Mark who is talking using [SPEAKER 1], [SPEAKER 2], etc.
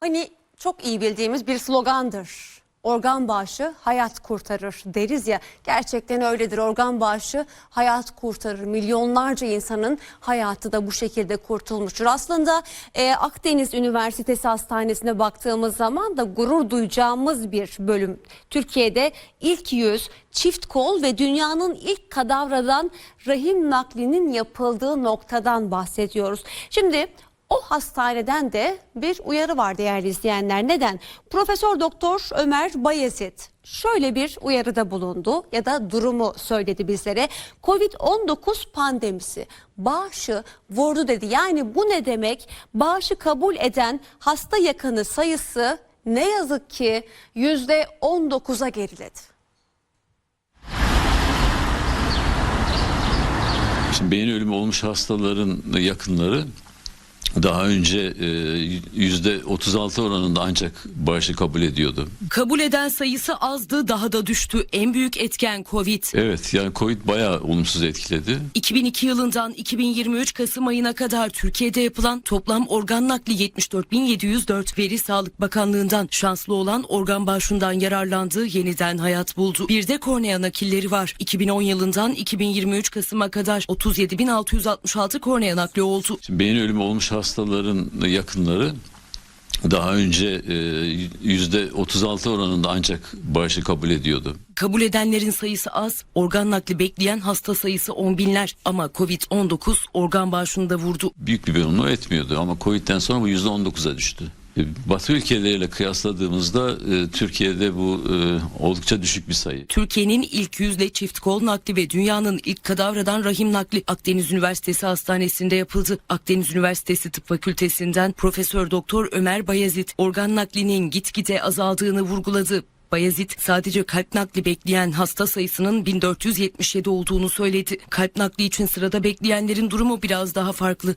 [SPEAKER 1] Hani çok iyi bildiğimiz bir slogandır. Organ bağışı hayat kurtarır deriz ya. Gerçekten öyledir. Organ bağışı hayat kurtarır. Milyonlarca insanın hayatı da bu şekilde kurtulmuştur. Aslında e, Akdeniz Üniversitesi Hastanesi'ne baktığımız zaman da gurur duyacağımız bir bölüm. Türkiye'de ilk yüz çift kol ve dünyanın ilk kadavradan rahim naklinin yapıldığı noktadan bahsediyoruz. Şimdi o hastaneden de bir uyarı var değerli izleyenler. Neden? Profesör Doktor Ömer Bayezid şöyle bir uyarıda bulundu ya da durumu söyledi bizlere. Covid-19 pandemisi bağışı vurdu dedi. Yani bu ne demek? Bağışı kabul eden hasta yakını sayısı ne yazık ki %19'a geriledi.
[SPEAKER 2] Şimdi beyin ölümü olmuş hastaların yakınları daha önce e, yüzde 36 oranında ancak bağışı kabul ediyordu.
[SPEAKER 3] Kabul eden sayısı azdı daha da düştü. En büyük etken Covid.
[SPEAKER 2] Evet yani Covid bayağı olumsuz etkiledi.
[SPEAKER 3] 2002 yılından 2023 Kasım ayına kadar Türkiye'de yapılan toplam organ nakli 74.704 veri Sağlık Bakanlığı'ndan şanslı olan organ bağışından yararlandığı yeniden hayat buldu. Bir de kornea nakilleri var. 2010 yılından 2023 Kasım'a kadar 37.666 kornea nakli oldu.
[SPEAKER 2] Şimdi beyin ölümü olmuş hastaların yakınları daha önce e, yüzde 36 oranında ancak bağışı kabul ediyordu.
[SPEAKER 3] Kabul edenlerin sayısı az, organ nakli bekleyen hasta sayısı on binler. Ama Covid-19 organ bağışını da vurdu.
[SPEAKER 2] Büyük bir bölümünü etmiyordu ama Covid'den sonra bu yüzde 19'a düştü. E, Batı ülkeleriyle kıyasladığımızda e, Türkiye'de bu e, oldukça düşük bir sayı.
[SPEAKER 3] Türkiye'nin ilk yüzle çift kol nakli ve dünyanın ilk kadavradan rahim nakli Akdeniz Üniversitesi Hastanesi'nde yapıldı. Akdeniz Üniversitesi Tıp Fakültesinden Profesör Doktor Ömer Bayezid organ naklinin gitgide azaldığını vurguladı. Bayezid sadece kalp nakli bekleyen hasta sayısının 1477 olduğunu söyledi. Kalp nakli için sırada bekleyenlerin durumu biraz daha farklı.